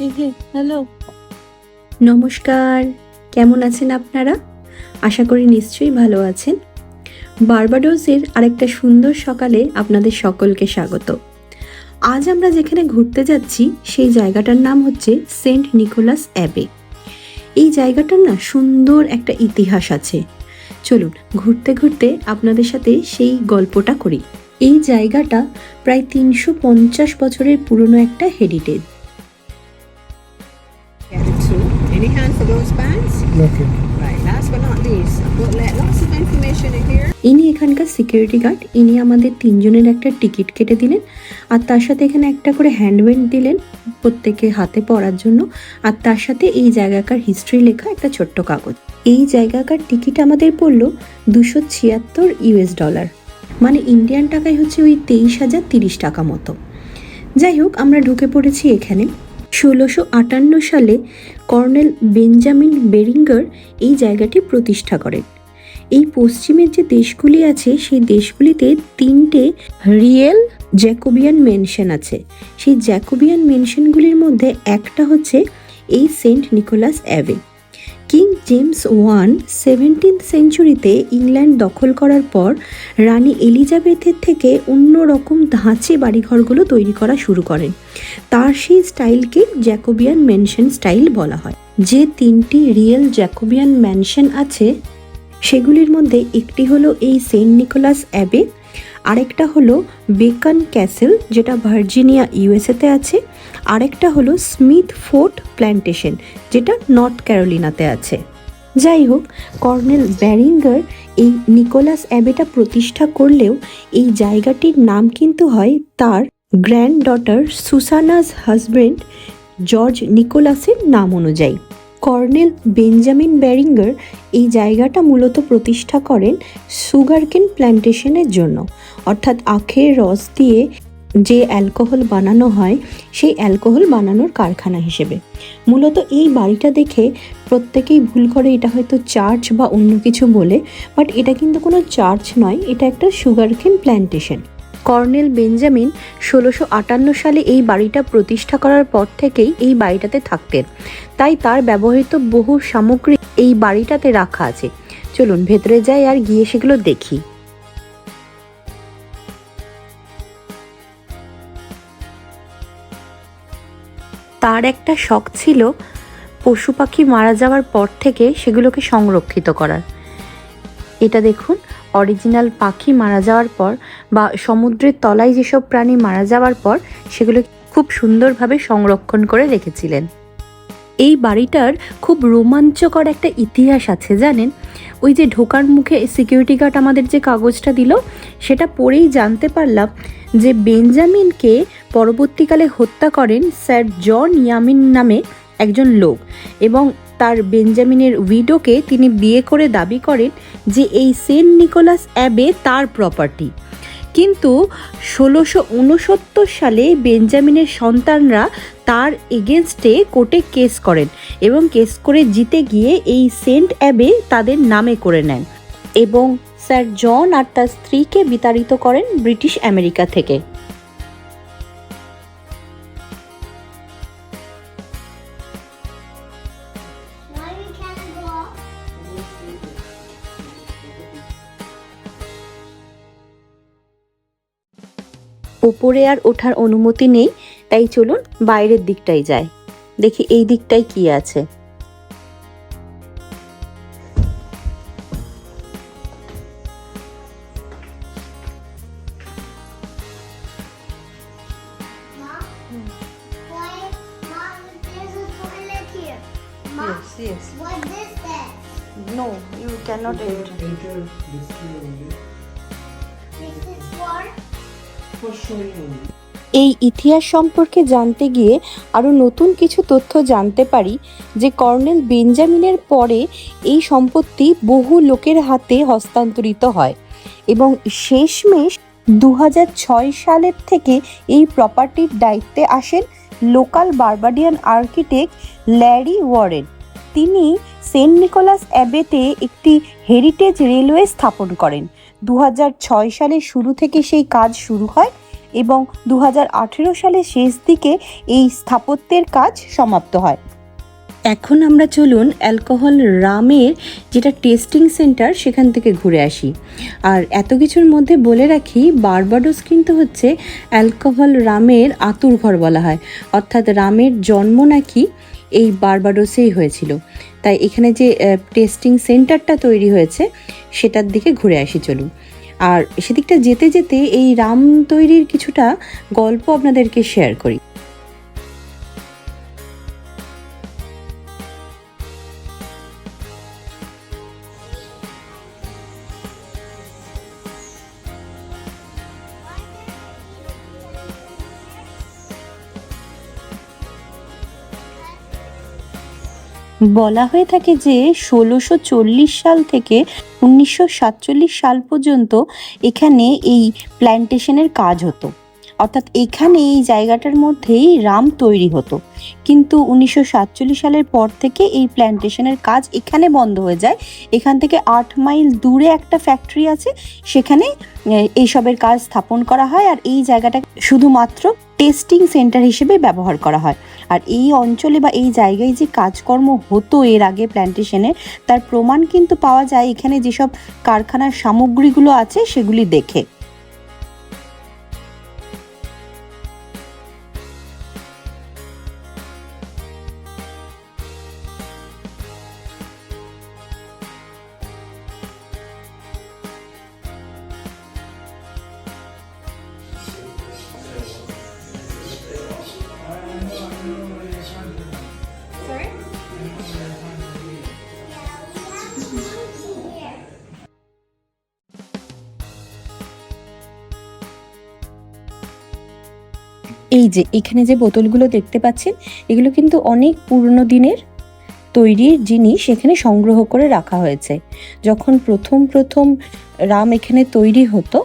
Hello. নমস্কার, কেমন আছেন আপনারা? আশা করি নিশ্চয়ই ভালো আছেন। বার্বাডোসের আরেকটা সুন্দর সকালে আপনাদের সকলকে স্বাগত। আজ আমরা যেখানে ঘুরতে যাচ্ছি, সেই জায়গাটার নাম হচ্ছে সেন্ট নিকোলাস অ্যাবে। এই জায়গাটার না সুন্দর একটা ইতিহাস আছে। চলুন, ঘুরতে ঘুরতে আপনাদের সাথে সেই গল্পটা করি। এই জায়গাটা প্রায় তিনশো পঞ্চাশ বছরের পুরনো একটা heritage. Those bands? Okay. Right, last but not least, I've got like, lots of information in here. ইনি এখানকার সিকিউরিটি গার্ড ইনি আমাদের তিনজনের একটা টিকিট কেটে দিলেন আর তার সাথে এখানে একটা করে হ্যান্ডব্যান্ড দিলেন প্রত্যেকে হাতে পড়ার জন্য আর তার সাথে এই জায়গাকার হিস্ট্রি লেখা একটা ছোট্ট কাগজ এই জায়গাকার টিকিট আমাদের পড়ল দুশো ছিয়াত্তর ইউএস ডলার মানে ইন্ডিয়ান টাকায় হচ্ছে ওই তেইশ হাজার তিরিশ টাকা মতো যাই হোক আমরা ঢুকে পড়েছি এখানে ষোলোশো আটান্ন সালে কর্নেল বেঞ্জামিন বেরিঙ্গার এই জায়গাটি প্রতিষ্ঠা করেন। এই পশ্চিমের যে দেশগুলি আছে, সেই দেশগুলিতে তিনটে রিয়েল জ্যাকোবিয়ান মেনশন আছে। সেই জ্যাকোবিয়ান মেনশনগুলির মধ্যে একটা হচ্ছে এই saint Nicholas abbey. King James one seventeen সেঞ্চুরিতে England দখল করার পর রানী এলিজাবেথের থেকে অন্য রকম ধাঁচে বাড়িঘরগুলো তৈরি করা শুরু করেন তার সেই স্টাইলকে জ্যাকোবিয়ান মেনশন স্টাইল বলা হয়। যে তিনটি রিয়েল জ্যাকোবিয়ান ম্যানশন আছে, সেগুলির মধ্যে একটি হলো এই সেন্ট নিকোলাস অ্যাবে আরেকটা হলো বেকন ক্যাসেল, যেটা ভার্জিনিয়া ইউএসএতে আছে। আরেকটা হলো স্মিথ ফোর্ট প্ল্যান্টেশন যেটা নর্থ ক্যারোলিনাতে আছে। যাই হোক, কর্নেল ব্যারিঙ্গার এই নিকোলাস অ্যাবেটা প্রতিষ্ঠা করলেও এই জায়গাটির নাম কিন্তু হয় তার grand daughter Susanna's husband George নিকোলাসের নাম অনুযায়ী। কর্নেল বেঞ্জামিন ব্যারিঙ্গার এই জায়গাটা মূলত প্রতিষ্ঠা করেন সুগারকেন প্ল্যান্টেশনের জন্য। অর্থাৎ আখের রস দিয়ে যে অ্যালকোহল বানানো হয়, সেই অ্যালকোহল বানানোর কারখানা হিসেবে। মূলত এই বাড়িটা দেখে প্রত্যেকেই ভুল করে এটা হয়তো চার্চ বা অন্য কিছু বলে, বাট এটা কিন্তু কোনো চার্চ নয়, এটা একটা সুগারকেন প্ল্যান্টেশন কর্নেল বেঞ্জামিন ষোলোশো আটান্ন সালে এই বাড়িটা প্রতিষ্ঠা করার পর থেকেই এই বাড়িটাতে থাকতেন। তাই তার ব্যবহৃত বহু সামগ্রী এই বাড়িটাতে রাখা আছে। চলুন, ভেতরে যাই আর গিয়ে সেগুলো দেখি। তার একটা শখ ছিল, পশু পাখি মারা যাওয়ার পর থেকে সেগুলোকে সংরক্ষিত করার। এটা দেখুন অরিজিনাল পাখি মারা যাওয়ার পর বা সমুদ্রের তলায় যেসব প্রাণী মারা যাওয়ার পর সেগুলো খুব সুন্দরভাবে সংরক্ষণ করে রেখেছিলেন। এই বাড়িটার খুব রোমাঞ্চকর একটা ইতিহাস আছে, জানেন? ওই যে ঢোকার মুখে সিকিউরিটি গার্ড আমাদের যে কাগজটা দিল, সেটা পড়েই জানতে পারলাম যে বেঞ্জামিনকে পরবর্তীকালে হত্যা করেন স্যার জন ইয়ামিন নামে একজন লোক এবং তার বেঞ্জামিনের উইডোকে তিনি বিয়ে করে দাবি করেন যে এই সেন্ট নিকোলাস অ্যাবে তার প্রপার্টি কিন্তু ষোলোশো উনসত্তর সালে বেঞ্জামিনের সন্তানরা তার এগেনস্টে কোর্টে কেস করেন এবং কেস করে জিতে গিয়ে এই সেন্ট অ্যাবে তাদের নামে করে নেন এবং স্যার জন আর তার স্ত্রীকে বিতাড়িত করেন ব্রিটিশ আমেরিকা থেকে। ওপরে আর ওঠার অনুমতি নেই, তাই চলুন বাইরের দিকটাই যায় দেখি এই দিকটাই কি আছে। এই ইতিহাস সম্পর্কে জানতে গিয়ে আরও নতুন কিছু তথ্য জানতে পারি যে কর্নেল বেঞ্জামিনের পরে এই সম্পত্তি বহু লোকের হাতে হস্তান্তরিত হয় এবং শেষমেশ দু ছয় সালের থেকে এই প্রপার্টির দায়িত্বে আসেন local Barbadian architect Larry Warren. তিনি সেন্ট নিকোলাস অ্যাবেতে একটি হেরিটেজ রেলওয়ে স্থাপন করেন। দু সালের শুরু থেকে সেই কাজ শুরু হয় এবং দু হাজার আঠেরো সালের শেষ দিকে এই স্থাপত্যের কাজ সমাপ্ত হয়। এখন আমরা চলুন অ্যালকোহল রামের যেটা টেস্টিং সেন্টার সেখান থেকে ঘুরে আসি। আর এত কিছুর মধ্যে বলে রাখি, বারবাডোস কিন্তু হচ্ছে অ্যালকোহল রামের আতুর ঘর বলা হয়। অর্থাৎ রামের জন্ম নাকি এই বারবাডোসেই হয়েছিল। তাই এখানে যে টেস্টিং সেন্টারটা তৈরি হয়েছে, সেটার দিকে ঘুরে আসি চলুন। আর সেদিকটা যেতে যেতে এই রাম তৈরির কিছুটা গল্প আপনাদেরকে শেয়ার করি। বলা হয়ে থাকে যে ষোলোশো সাল থেকে উনিশশো সাতচল্লিশ সাল পর্যন্ত এখানে এই প্ল্যান্টেশনের কাজ হতো। অর্থাৎ এখানে এই জায়গাটার মধ্যেই রাম তৈরি হতো। কিন্তু উনিশশো সাতচল্লিশ সালের পর থেকে এই প্ল্যান্টেশনের কাজ এখানে বন্ধ হয়ে যায়। এখান থেকে আট মাইল দূরে একটা ফ্যাক্টরি আছে, সেখানে এইসবের কাজ স্থাপন করা হয় আর এই জায়গাটা শুধুমাত্র টেস্টিং সেন্টার হিসেবে ব্যবহার করা হয়। আর এই অঞ্চলে বা এই জায়গায় যে কাজকর্ম হতো এর আগে প্ল্যান্টেশনে, তার প্রমাণ কিন্তু পাওয়া যায় এখানে যেসব কারখানার সামগ্রীগুলো আছে সেগুলি দেখে। এই যে এখানে যে বোতলগুলো দেখতে পাচ্ছেন, এগুলো কিন্তু অনেক পুরনো দিনের তৈরির জিনিস এখানে সংগ্রহ করে রাখা হয়েছে। যখন প্রথম প্রথম রাম এখানে তৈরি হতো,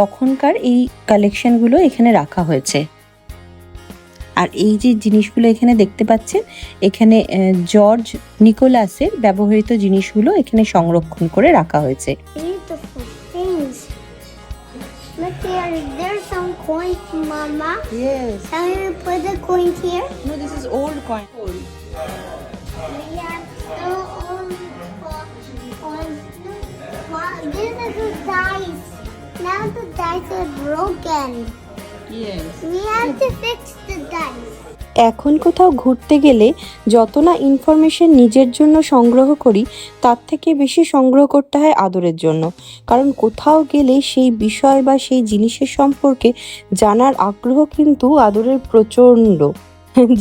তখনকার এই কালেকশনগুলো এখানে রাখা হয়েছে। আর এই যে জিনিসগুলো এখানে দেখতে পাচ্ছেন, এখানে জর্জ নিকোলাসের ব্যবহৃত জিনিসগুলো এখানে সংরক্ষণ করে রাখা হয়েছে। Coins, Mama. Yes. Can you put the coins here? No, this is old coin. We have so old coins. Wow, this is the dice. Now the dice are broken. Yes. We have to fix the dice. এখন কোথাও ঘুরতে গেলে যত না information নিজের জন্য সংগ্রহ করি তার থেকে বেশি সংগ্রহ করতে হয় আদরের জন্য কারণ কোথাও গেলে সেই বিষয় বা সেই জিনিসের সম্পর্কে জানার আগ্রহ কিন্তু আদরের প্রচণ্ড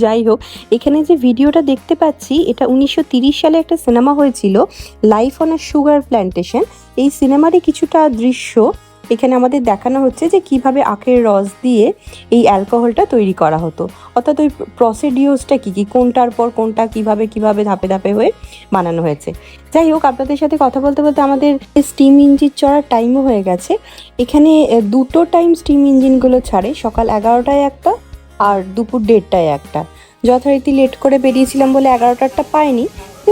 যাই হোক এখানে যে ভিডিওটা দেখতে পাচ্ছি এটা উনিশশো সালে একটা সিনেমা হয়েছিল life on a sugar plantation এই সিনেমারই কিছুটা দৃশ্য এখানে আমাদের দেখানো হচ্ছে যে কীভাবে আখের রস দিয়ে এই অ্যালকোহলটা তৈরি করা হতো। অর্থাৎ ওই প্রসিডিওসটা কী কী কোনটার পর কোনটা কীভাবে কীভাবে ধাপে ধাপে হয়ে বানানো হয়েছে। যাই হোক, আপনাদের সাথে কথা বলতে বলতে আমাদের স্টিম ইঞ্জিন চড়ার টাইমও হয়ে গেছে। এখানে দুটো টাইম স্টিম ইঞ্জিনগুলো ছাড়ে, সকাল এগারোটায় একটা আর দুপুর দেড়টায় একটা। যথারীতি লেট করে বেরিয়েছিলাম বলে এগারোটারটা পাইনি।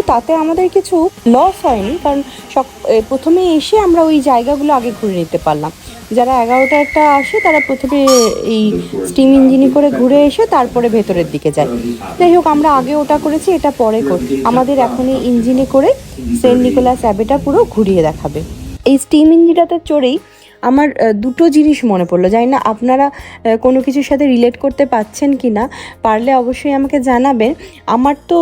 তাতে আমাদের কিছু লস হয়নি কারণ এ, প্রথমে এসে আমরা ওই জায়গাগুলো আগে ঘুরে নিতে পারলাম। যারা এগারোটা একটা আসে তারা প্রথমে এই স্টিম ইঞ্জিনে করে ঘুরে এসে তারপরে ভেতরের দিকে যায়। যাই হোক আমরা আগে ওটা করেছি এটা পরে করি আমাদের এখন এই ইঞ্জিনে করে সেন্ট নিকোলাস অ্যাবেটা পুরো ঘুরিয়ে দেখাবে। এই স্টিম ইঞ্জিনটাতে চড়েই আমার দুটো জিনিস মনে পড়ল। জানি না আপনারা কোনো কিছুর সাথে রিলেট করতে পাচ্ছেন কি না পারলে অবশ্যই আমাকে জানাবেন। আমার তো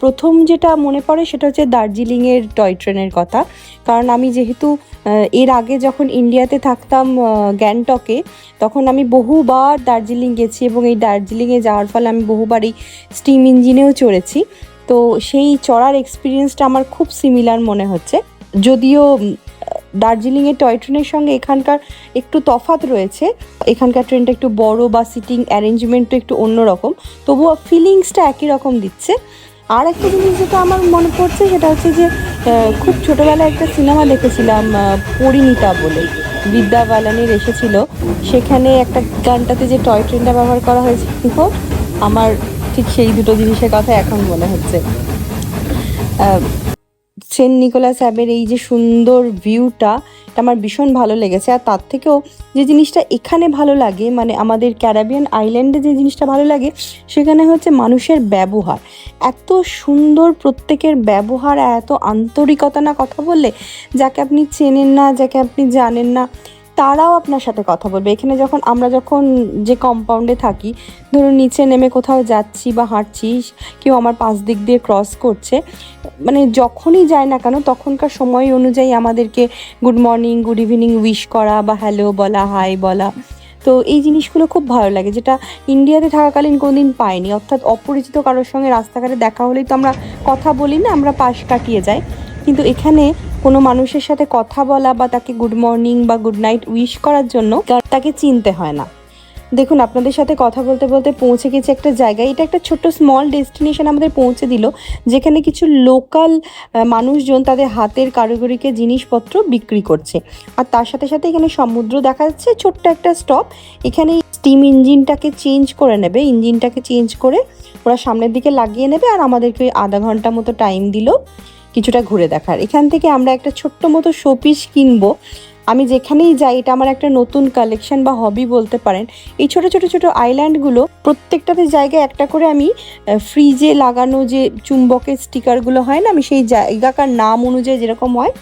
প্রথম যেটা মনে পড়ে সেটা হচ্ছে দার্জিলিংয়ের টয় ট্রেনের কথা। কারণ আমি যেহেতু এর আগে যখন ইন্ডিয়াতে থাকতাম গ্যাংটকে, তখন আমি বহুবার দার্জিলিং গেছি এবং এই দার্জিলিংয়ে যাওয়ার ফলে আমি বহুবার এই স্টিম ইঞ্জিনেও চড়েছি। তো সেই চড়ার এক্সপিরিয়েন্সটা আমার খুব সিমিলার মনে হচ্ছে। যদিও দার্জিলিংয়ের টয় ট্রেনের সঙ্গে এখানকার একটু তফাৎ রয়েছে। এখানকার ট্রেনটা একটু বড় বা সিটিং অ্যারেঞ্জমেন্টও একটু অন্যরকম। তবুও ফিলিংসটা একই রকম দিচ্ছে। আর একটা জিনিস যেটা আমার মনে পড়ছে, সেটা হচ্ছে যে খুব ছোটোবেলায় একটা সিনেমা দেখেছিলাম পরিণীতা বলে। বিদ্যা বালানির এসেছিল। সেখানে একটা গানটাতে যে টয় ট্রেনটা ব্যবহার করা হয়েছিল আমার ঠিক সেই দুটো জিনিসের কথা এখন মনে হচ্ছে। সেন্ট নিকোলাস অ্যাবের এই যে সুন্দর ভিউটা এটা আমার ভীষণ ভালো লেগেছে। আর তার থেকেও যে জিনিসটা এখানে ভালো লাগে মানে আমাদের ক্যারাবিয়ান আইল্যান্ডে যে জিনিসটা ভালো লাগে, সেখানে হচ্ছে মানুষের ব্যবহার। এত সুন্দর প্রত্যেকের ব্যবহার, এত আন্তরিকতা না কথা বললে, যাকে আপনি চেনেন না, যাকে আপনি জানেন না তারাও আপনার সাথে কথা বলবে। এখানে যখন আমরা যখন যে কম্পাউন্ডে থাকি, ধরুন নিচে নেমে কোথাও যাচ্ছি বা হাঁটছি, কেউ আমার পাশ দিক দিয়ে ক্রস করছে মানে যখনই যায় না কেন, তখনকার সময় অনুযায়ী আমাদেরকে good morning good evening wish করা বা হ্যালো বলা হাই বলা। তো এই জিনিসগুলো খুব ভালো লাগে, যেটা ইন্ডিয়াতে থাকাকালীন কোনোদিন পাইনি। অর্থাৎ অপরিচিত কারোর সঙ্গে রাস্তাঘাটে দেখা হলেই তো আমরা কথা বলি না, আমরা পাশ কাটিয়ে যাই। কিন্তু এখানে কোনো মানুষের সাথে কথা বলা বা তাকে গুড মর্নিং বা গুড নাইট উইশ করার জন্য তাকে চিনতে হয় না। দেখুন, আপনাদের সাথে কথা বলতে বলতে পৌঁছে গেছে একটা জায়গায়। এটা একটা ছোট্ট স্মল ডেস্টিনেশন আমাদের পৌঁছে দিল, যেখানে কিছু লোকাল মানুষজন তাদের হাতের কারিগরিকে জিনিসপত্র বিক্রি করছে। আর তার সাথে সাথে এখানে সমুদ্র দেখা যাচ্ছে, ছোট্ট একটা স্টপ এখানে স্টিম ইঞ্জিনটাকে চেঞ্জ করে নেবে ইঞ্জিনটাকে চেঞ্জ করে ওরা সামনের দিকে লাগিয়ে নেবে, আর আমাদেরকে আধা ঘণ্টা মতো টাইম দিল। কিছুটা ঘুরে দেখার। এখান থেকে আমরা একটা ছোট্ট মতো শোপিস কিনবো। আমি যেখানেই যাই, এটা আমার একটা নতুন কালেকশন বা হবি বলতে পারেন। এই ছোট ছোট ছোট আইল্যান্ডগুলো প্রত্যেকটাতে জায়গায় একটা করে আমি ফ্রিজে লাগানো যে চুম্বকের স্টিকারগুলো হয় না, আমি সেই জায়গাকার নাম অনুযায়ী যেরকম হয়,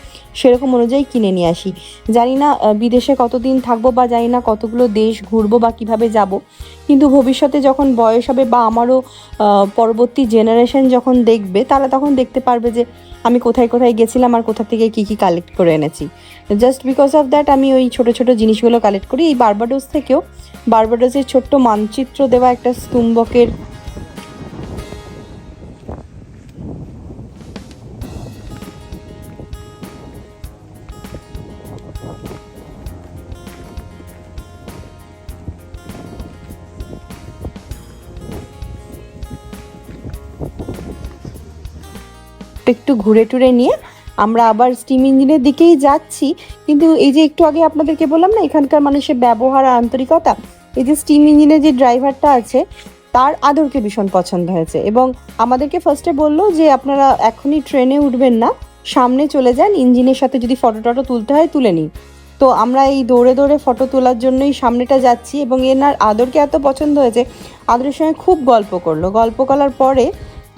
সেরকম অনুযায়ী কিনে নিয়ে আসি। জানি না বিদেশে কতদিন থাকব বা জানি না কতগুলো দেশ ঘুরবো বা কীভাবে যাব। কিন্তু ভবিষ্যতে যখন বয়স হবে বা আমারও পরবর্তী জেনারেশন যখন দেখবে, তারা তখন দেখতে পারবে যে আমি কোথায় কোথায় গেছিলাম আর কোথা থেকে কি কি কালেক্ট করে এনেছি। জাস্ট বিকজ অফ দ্যাট আমি ওই ছোটো ছোটো জিনিসগুলো কালেক্ট করি। এই বার্বাডোস থেকেও বারবাডোসের ছোট্ট মানচিত্র দেওয়া একটা স্তম্ভকের একটু ঘুরে টুরে নিয়ে আমরা আবার স্টিম ইঞ্জিনের দিকেই যাচ্ছি। কিন্তু এই যে একটু আগে আপনাদেরকে বললাম না, এখানকার মানুষের ব্যবহার আর আন্তরিকতা, এই যে স্টিম ইঞ্জিনের যে ড্রাইভারটা আছে, তার আদরকে ভীষণ পছন্দ হয়েছে। এবং আমাদেরকে ফার্স্টে বলল যে, আপনারা এখনই ট্রেনে উঠবেন না, সামনে চলে যান ইঞ্জিনের সাথে যদি ফটো টটো তুলতে হয়, তুলে নিন। তো আমরা এই দৌড়ে দৌড়ে ফটো তোলার জন্যই সামনেটা যাচ্ছি এবং এনার আদরকে এত পছন্দ হয়েছে, আদরের সঙ্গে খুব গল্প করল। গল্প করার পরে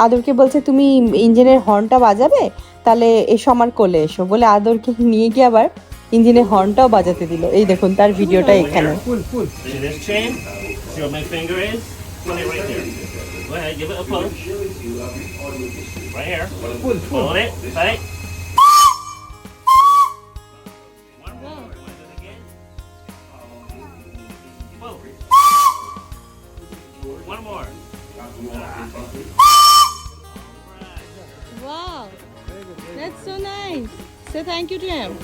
আদরকে বলছে তুমি ইঞ্জিনের হর্নটা বাজাবে? তাহলে এসো আমার কোলে এসো। বলে আদরকে নিয়ে গিয়ে আবার ইঞ্জিনের হর্নটাও বাজাতে দিল। এই দেখুন তার ভিডিওটা এখানে। One more. Wow. That's so nice. Say thank you to him.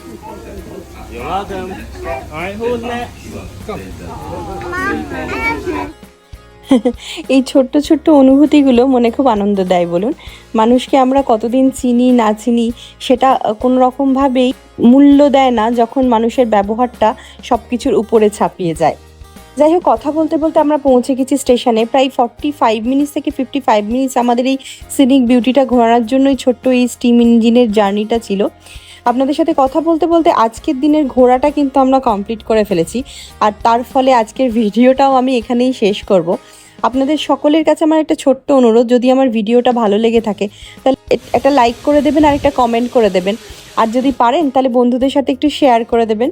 You're welcome. All right, who's next? Come. এই ছোট্ট ছোট্ট অনুভূতিগুলো মনে খুব আনন্দ দেয় বলুন মানুষকে আমরা কতদিন চিনি না চিনি সেটা কোনো রকমভাবেই মূল্য দেয় না যখন মানুষের ব্যবহারটা সব কিছুর উপরে ছাপিয়ে যায় যাই হোক কথা বলতে বলতে আমরা পৌঁছে গেছি স্টেশনে। প্রায় ফর্টি ফাইভ মিনিটস থেকে ফিফটি ফাইভ মিনিটস আমাদের এই সিনিক বিউটিটা ঘোরানোর জন্যই ছোট্ট এই স্টিম ইঞ্জিনের জার্নিটা ছিল। আপনাদের সাথে কথা বলতে বলতে আজকের দিনের ঘোরাটা কিন্তু আমরা কমপ্লিট করে ফেলেছি। আর তার ফলে আজকের ভিডিওটাও আমি এখানেই শেষ করব। আপনাদের সকলের কাছে আমার একটা ছোট্ট অনুরোধ, যদি আমার ভিডিওটা ভালো লেগে থাকে, তাহলে একটা লাইক করে দেবেন আর একটা কমেন্ট করে দেবেন। আর যদি পারেন, তাহলে বন্ধুদের সাথে একটু শেয়ার করে দেবেন।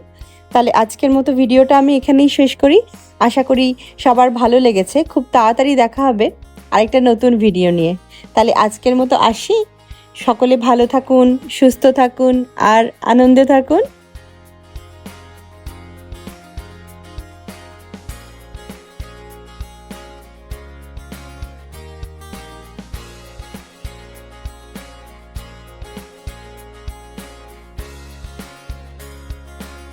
তাহলে আজকের মতো ভিডিওটা আমি এখানেই শেষ করি। আশা করি সবার ভালো লেগেছে। খুব তাড়াতাড়ি দেখা হবে আরেকটা নতুন ভিডিও নিয়ে। তাহলে আজকের মতো আসি। সকলে ভালো থাকুন, সুস্থ থাকুন, আর আনন্দে থাকুন।